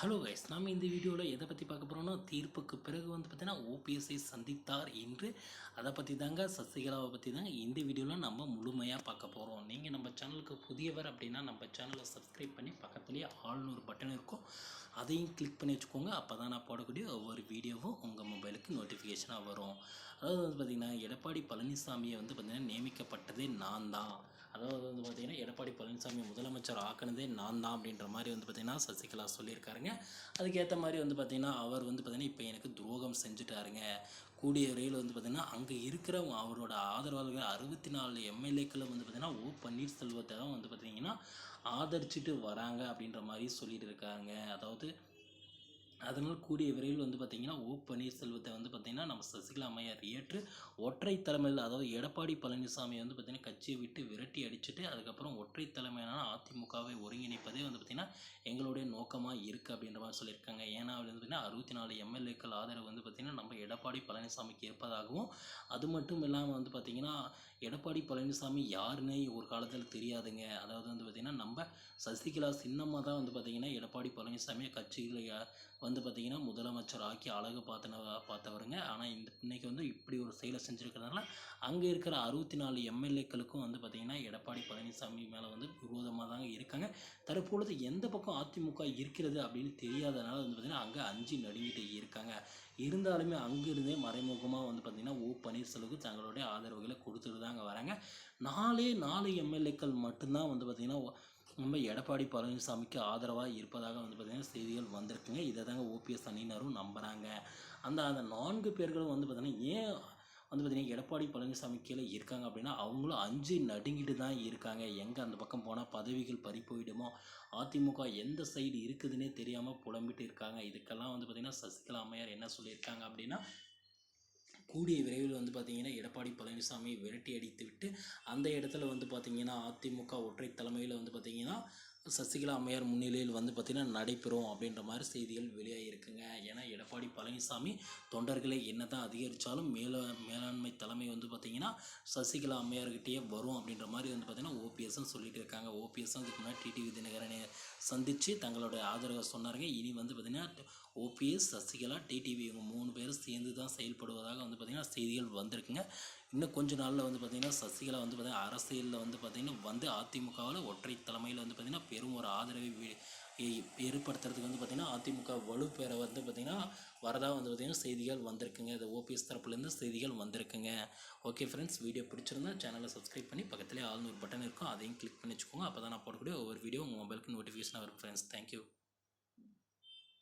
Hello guys நாம் இந்த வீடியோவில் எதை பற்றி பார்க்க போகிறோம்னா தீர்ப்புக்கு பிறகு வந்து பார்த்தீங்கன்னா ஓபிஎஸ்ஐ சந்தித்தார் என்று அதை பற்றி தாங்க சசிகலாவை பற்றி தாங்க இந்த வீடியோவில் நம்ம முழுமையாக பார்க்க போகிறோம் நீங்கள் நம்ம சேனலுக்கு புதியவர் அப்படின்னா நம்ம சேனலை சப்ஸ்கிரைப் பண்ணி பக்கத்துலேயே ஆள்னு ஒரு பட்டன் இருக்கும். அதையும் கிளிக் பண்ணி வச்சுக்கோங்க. அப்போ தான் நான் போடக்கூடிய ஒவ்வொரு வீடியோவும் உங்கள் மொபைலுக்கு நோட்டிஃபிகேஷனாக வரும். அதாவது வந்து பார்த்திங்கன்னா எடப்பாடி பழனிசாமியை வந்து பார்த்திங்கன்னா நியமிக்கப்பட்டதே நான் தான் அதாவது வந்து பார்த்திங்கன்னா எடப்பாடி பழனிசாமி முதலமைச்சர் ஆக்கினதே நான் தான் அப்படின்ற மாதிரி வந்து பார்த்திங்கன்னா சசிகலா சொல்லியிருக்காருங்க. அதுக்கேற்ற மாதிரி வந்து பார்த்திங்கன்னா அவர் வந்து பார்த்திங்கன்னா இப்போ எனக்கு துரோகம் செஞ்சுட்டாருங்க. கூடிய விரைவில் வந்து பார்த்திங்கன்னா அங்கே இருக்கிற அவரோட ஆதரவாளர்கள் அறுபத்தி நாலு எம்எல்ஏக்களை வந்து பார்த்திங்கன்னா ஓ பன்னீர்செல்வத்தை தான் வந்து பார்த்திங்கன்னா ஆதரிச்சிட்டு வராங்க அப்படின்ற மாதிரி சொல்லிட்டு இருக்காங்க அதாவது அதனால் கூடிய விரைவில் வந்து பார்த்திங்கன்னா ஓ பன்னீர்செல்வத்தை வந்து பார்த்திங்கன்னா நம்ம சசிகலா அம்மையார் ஏற்று ஒற்றை தலைமையில் அதாவது எடப்பாடி பழனிசாமி வந்து பார்த்திங்கன்னா கட்சியை விட்டு விரட்டி அடிச்சுட்டு அதுக்கப்புறம் ஒற்றை தலைமையிலான அதிமுகவை ஒருங்கிணைப்பதே வந்து பார்த்திங்கன்னா எங்களுடைய நோக்கமாக இருக்குது அப்படின்ற மாதிரி சொல்லியிருக்காங்க. ஏன்னா வந்து பார்த்திங்கன்னா அறுபத்தி நாலு எம்எல்ஏக்கள் ஆதரவு வந்து பார்த்திங்கன்னா நம்ம எடப்பாடி பழனிசாமிக்கு இருப்பதாகவும் அது மட்டும் இல்லாமல் வந்து பார்த்திங்கன்னா எடப்பாடி பழனிசாமி யாருன்னே ஒரு காலத்தில் தெரியாதுங்க. அதாவது வந்து பார்த்திங்கன்னா நம்ம சசிகலா சின்னம்மா தான் வந்து பார்த்திங்கன்னா எடப்பாடி பழனிசாமியை கட்சியில் வந்து பார்த்திங்கன்னா முதலமைச்சர் ஆக்கி அழகு பார்த்தன பார்த்தவருங்க. ஆனால் இந்த இன்னைக்கு வந்து இப்படி ஒரு செயலை செஞ்சுருக்கிறதுனால அங்கே இருக்கிற அறுபத்தி நாலு எம்எல்ஏக்களுக்கும் வந்து பார்த்திங்கன்னா எடப்பாடி பழனிசாமி மேலே வந்து விரோதமாக தாங்க இருக்காங்க. தற்பொழுது எந்த பக்கம் அதிமுக இருக்கிறது அப்படின்னு தெரியாதனால வந்து பார்த்திங்கன்னா அங்கே அஞ்சு நடுங்கிட்டு இருக்காங்க. இருந்தாலுமே அங்கிருந்தே மறைமுகமாக வந்து பார்த்திங்கன்னா ஓ பன்னீர்செல்வக்கு தங்களுடைய ஆதரவுகளை கொடுத்துட்டு தாங்க வராங்க. நாலே நாலு எம்எல்ஏக்கள் மட்டும்தான் வந்து பார்த்திங்கன்னா நம்ம எடப்பாடி பழனிசாமிக்கு ஆதரவாக இருப்பதாக வந்து பார்த்திங்கன்னா செய்திகள் வந்திருக்குங்க. இதை தாங்க ஓபிஎஸ் அணியினரும் நம்புகிறாங்க அந்த அந்த நான்கு பேர்களும் வந்து பார்த்திங்கன்னா ஏன் வந்து பார்த்திங்கன்னா எடப்பாடி பழனிசாமி கீழே இருக்காங்க அப்படின்னா அவங்களும் அஞ்சு நடுங்கிட்டு தான் இருக்காங்க. எங்கே அந்த பக்கம் போனால் பதவிகள் பறி போயிடுமோ? அதிமுக எந்த சைடு இருக்குதுன்னே தெரியாமல் புலம்பிட்டு இருக்காங்க. இதுக்கெல்லாம் வந்து பார்த்திங்கன்னா சசிகலா அம்மையார் என்ன சொல்லியிருக்காங்க அப்படின்னா கூடிய விரைவில் வந்து பார்த்திங்கன்னா எடப்பாடி பழனிசாமி விரட்டி அடித்து விட்டு அந்த இடத்துல வந்து பார்த்திங்கன்னா அதிமுக ஒற்றை தலைமையில் வந்து பார்த்திங்கன்னா சசிகலா அம்மையார் முன்னிலையில் வந்து பார்த்திங்கன்னா நடைபெறும் அப்படின்ற மாதிரி செய்திகள் வெளியாகிருக்குங்க ஏன்னா எடப்பாடி பழனிசாமி தொண்டர்களை என்ன தான் அதிகரித்தாலும் மேலே மேலாண்மை பார்த்திங்கன்னா சசிகலா அம்மையார்கிட்டயே வரும் அப்படின்ற மாதிரி வந்து பார்த்திங்கன்னா ஓபிஎஸ்ன்னு சொல்லிட்டு இருக்காங்க. ஓபிஎஸ்ஸும் அதுக்கு முன்னாடி டிடிவி தினகரனை சந்தித்து தங்களுடைய ஆதரவை சொன்னாருங்க. இனி வந்து பார்த்திங்கன்னா ஓபிஎஸ் சசிகலா டிடிவி இவங்க மூணு பேரும் சேர்ந்து தான் செயல்படுவதாக வந்து பார்த்திங்கன்னா செய்திகள் வந்திருக்குங்க. இன்னும் கொஞ்ச நாளில் வந்து பார்த்திங்கன்னா சசிகலா வந்து பார்த்திங்கன்னா அரசியலில் வந்து பார்த்திங்கன்னா வந்து அதிமுகவில் ஒற்றை தலைமையில் வந்து பார்த்திங்கன்னா பெரும் ஒரு ஆதரவை ஏ- ஏற்படுத்துறதுக்கு வந்து பார்த்திங்கன்னா அதிமுக வலுப்பெற வந்து பார்த்திங்கன்னா வரதாக வந்து பார்த்திங்கன்னா செய்திகள் வந்திருக்குங்க. இது ஓபிஎஸ் தரப்புலேருந்து செய்திகள் வந்திருக்குங்க. ஓகே ஃப்ரெண்ட்ஸ் வீடியோ பிடிச்சிருந்தா சேனலை சப்ஸ்கிரைப் பண்ணி பக்கத்துலேயே ஆள்னு நூறு பட்டன் இருக்கும். அதையும் கிளிக் பண்ணி வச்சுக்கோங்க. அப்போ தான் நான் போடக்கூடிய ஒவ்வொரு வீடியோ உங்கள் மொபைலுக்கு நோட்டிஃபிகேஷன் வரும் ஃப்ரெண்ட்ஸ் தேங்க்யூ